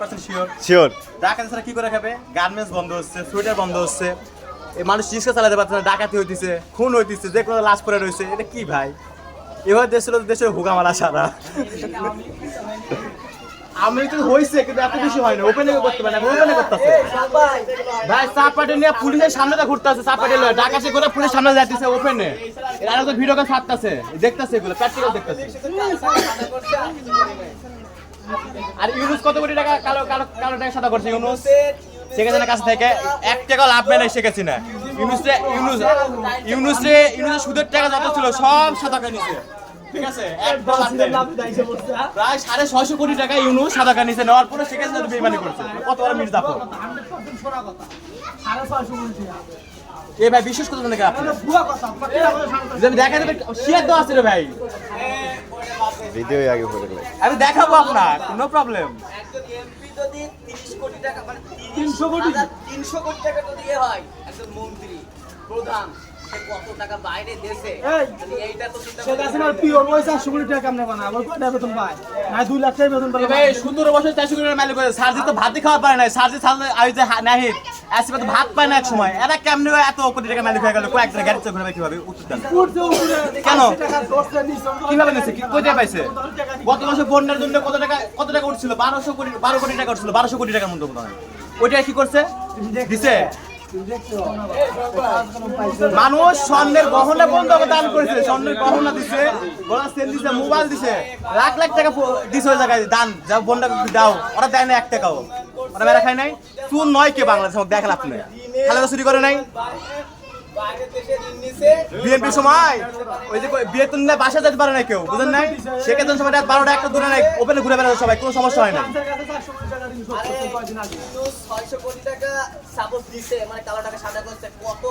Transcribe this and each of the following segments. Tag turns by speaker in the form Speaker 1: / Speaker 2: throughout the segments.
Speaker 1: Percent sure?
Speaker 2: Sure.
Speaker 1: ডাকাতি ছাড়া কি করে খাবে? গার্মেন্টস বন্ধ হচ্ছে সোয়েটার বন্ধ হচ্ছে। মানুষ রিক্সা চালাতে পারছে না ডাকাতি হইতেছে খুন হইতেছে যে কোনো লাশ পরে রয়েছে এটা কি ভাই? এবার দেশ ছিল দেশের হুগামারা সারা। আমি তো হয়েছে কিন্তু এত বেশি হয় না ওপেনে করতে পারে না ওপেনে করতেছে। ভাই চাপ পাটে নিয়ে পুলিশের সামনে তো ঘুরতে আছে চাপ পাটে ডাকাতি করে পুলিশের সামনে যাইতেছে ওপেনে এরা তো ভিডিও করে ছাড়তেছে দেখতেছে এগুলো প্র্যাকটিক্যাল দেখতেছে। আর ইউনুস কত কোটি টাকা কালো কালো কালো টাকা সাদা করছে ইউনুস? শেখ হাসিনার কাছ থেকে? এক টাকা লাভ নেই শেখ হাসিনা ইউনুস ইউনুস ইউনুস ইউনুসের সুদের টাকা যত ছিল সব সাদা নিছে। ঠিক আছে? একদম লাভ দেয়নি। প্রায় সাড়ে ছয়শো কোটি টাকা ইউনুস সাদা করে নিছে নেওয়ার পরে শেখ হাসিনা বেইমানি করছে। কত বড় মির্জাফর এ ভাই বিশ্বাস করতে নাকি আপনি যদি আমি দেখা দেবে শেয়ার দেওয়া আছে রে ভাই।
Speaker 2: ভিডিও আগে পড়ে গেলে
Speaker 1: আমি দেখাবো আপনার নো প্রবলেম
Speaker 3: একজন এমপি যদি 30 কোটি টাকা মানে 300 কোটি? 300 কোটি টাকা যদি এ হয় একজন মন্ত্রী প্রধান কত টাকা বাইরে দেশে? এইটা তো চিন্তা
Speaker 4: শেখ
Speaker 3: করতে
Speaker 4: হাসিনার ওই চারশো কোটি টাকা কেমনে বানা কয়টা বেতন পায়? না দুই লাখ টাকা বেতন পায়।
Speaker 1: ভাই সুন্দর বছর চারশো কোটি মাইল করে। সার্জি তো ভাতই খাওয়া পারে না সার্জি সার্জি আই যে হা- নাহিদ। আসবে তো ভাত পায় না এক সময়। এরা কেমনে এত কোটি টাকা মালিক হয়ে গেল? কয়েকজন গাড়ি চোখ ঘুরবে কীভাবে? উত্তর কেন? কীভাবে নিচ্ছে কোথায় পাইছে? গত মাসে বন্যার জন্য কত টাকা কত টাকা উঠছিল? বারোশো কোটি বারো কোটি টাকা উঠছিল। বারোশো কোটি টাকার হয়। ওইটা কি করছে? দিছে। মানুষ স্বর্ণের গহনা বন্ধ দান করেছে, স্বর্ণের গহনা দিছে গলা সেল দিছে, মোবাইল দিছে, লাখ লাখ টাকা দিছে ওই জায়গায়, দান, যা বন্ডা দাও, ওরা দেয় না এক টাকাও। ওরা মেরা খায় নাই। চুন নয় কে বাংলাদেশ দেখাল আপনি খালেদা চুরি করে নাই। বিএনপির সময়, ওই যে বিয়ে নিলে বাসা যেতে পারে না কেউ, বুঝেন নাই? সেক্ষেত্রে সময় রাত বারোটা একটা দূরে নাই ওপেনে ঘুরে বেড়াচ্ছে সবাই, কোনো সমস্যা হয় না
Speaker 3: আরে কিন্তু 600 কোটি টাকা সাপোজ দিছে মানে কালো টাকা সাদা করছে। কত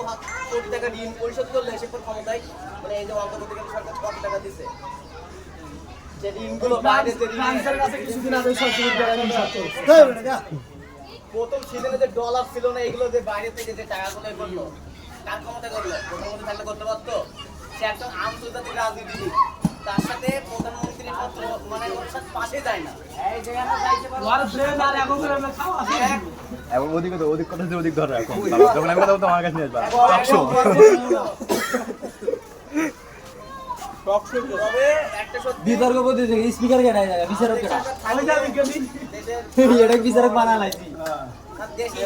Speaker 3: কোটি টাকা ঋণ পরিশোধ করলে সে ক্ষমতায়? মানে এই যে অন্তর্বর্তীকালীন সরকার কত টাকা দিছে? যে ঋণগুলো বাইরে যে ঋণ
Speaker 4: কিছুদিন আগে ছয়শো কোটি টাকা ঋণ
Speaker 3: প্রথম সিজনে যে ডলার ছিল না এগুলো যে বাইরে থেকে যে টাকাগুলো করল কার ক্ষমতা করল? প্রধানমন্ত্রী থাকলে করতে পারতো? সে একজন আন্তর্জাতিক রাজনীতিবিদ। তার সাথে প্রধানমন্ত্রী মাত্র মানে ওর সাথে পাশে যায় না।
Speaker 4: আর ব্রেন আর এখন করে আমরা খাওয়া আছে।
Speaker 1: এবং ওদিকে তো ওদিক কথা ওদিক ধরে এখন। যখন আমি কথা বলতো আমার কাছে নিয়ে আসবা। একশো
Speaker 3: তবে একটা সত্যি
Speaker 5: বিতর্ক স্পিকার জায়গা বিচারক এটা বিচারক বানা লাইছি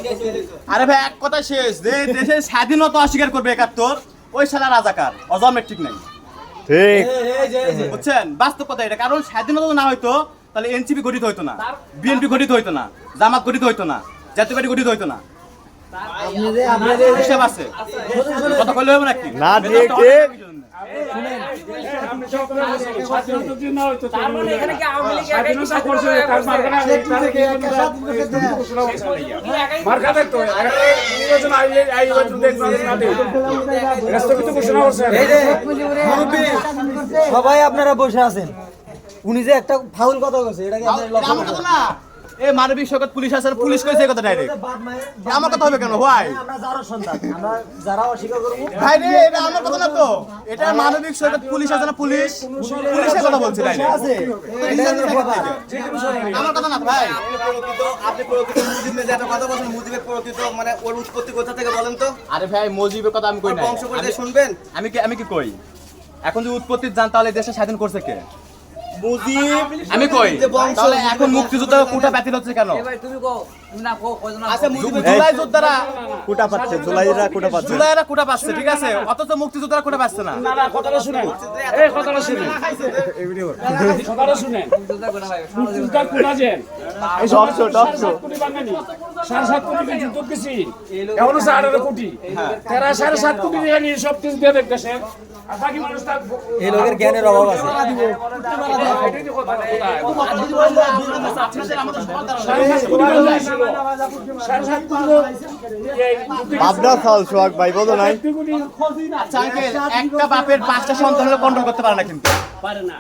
Speaker 3: গেছে।
Speaker 1: আরে ভাই এক কথা শেষ। যে দেশের স্বাধীনতা অস্বীকার করবে একাত্তর। ওই সালা রাজাকার। অজমের ঠিক নাই।
Speaker 2: ঠিক।
Speaker 1: বুঝছেন? বাস্তব কথা এটা। কারণ স্বাধীনতা না হইতো তাহলে এনসিপি গঠিত হইতো না বিএনপি গঠিত হইতো না জামাত গঠিত হইতো না জাতীয় পার্টি গঠিত হইতো না। হিসাব আছে। কথা কইলে হবে নাকি?
Speaker 2: না, ঠিক, ঠিক।
Speaker 5: এই যে মুরব্বি, সবাই আপনারা বসে আছেন। উনি যে একটা ফাউল কথা বলছে এটা
Speaker 1: মানবিক সৈকত পুলিশ আছে পুলিশ কইছে কথা ডাইরেক্ট আমার কথা হবে কেন? হোয়াই
Speaker 5: আমরা যারা সন্তান আমরা যারা অস্বীকার করব
Speaker 1: ভাই রে এটা আমার কথা না তো। এটা মানবিক সৈকত পুলিশ আছে না পুলিশ? পুলিশের কথা বলছি ডাইরেক্ট
Speaker 5: আছে। এটা হলো কথা।
Speaker 1: আমার কথা না ভাই।
Speaker 3: আপনি প্রকৃত কথা বলছেন মুজিবের প্রকৃত মানে ওর উৎপত্তি কোথা থেকে বলেন তো?
Speaker 1: আরে ভাই মজিবের কথা আমি কই
Speaker 3: ওর
Speaker 1: না
Speaker 3: বংশ শুনবেন।
Speaker 1: আমি কি আমি কি কই? এখন যে উৎপত্তি জান তাহলে দেশে স্বাধীন করছে কে?
Speaker 3: মুজিব
Speaker 1: আমি কই?
Speaker 3: যে বংশ
Speaker 1: তাহলে এখন মুক্তিযোদ্ধা কোটা বাতিল হচ্ছে কেন? তুমি যোদ্ধারা
Speaker 2: কুটা পাচ্ছে জুলাইরা কুটা পাচ্ছে।
Speaker 1: জুলাইরা কোটা পাচ্ছে ঠিক আছে? অথচ মুক্তিযোদ্ধারা কোটা পাচ্ছে না।
Speaker 6: কথাটা শুনেন। এই কথাটা শুনেন। কথাটা শুনেন। মুক্তিযোদ্ধা কোন আছেন এই সময় সাড়ে সাত কোটি সাড়ে সাত কোটি যুদ্ধ গেছি এখন হচ্ছে কোটি। তারা সাড়ে সাত কোটি দিয়ে নিয়ে সব কিছু দিয়ে দেখতেছে। আর বাকি মানুষ তার
Speaker 5: এই লোকের জ্ঞানের অভাব আছে।
Speaker 6: এটাই
Speaker 2: পাবনা চাল সোহাগ ভাই বলো নাই।
Speaker 1: একটা বাপের পাঁচটা সন্তান হলে কন্ট্রোল করতে পারে না কিন্তু।
Speaker 6: পারে না।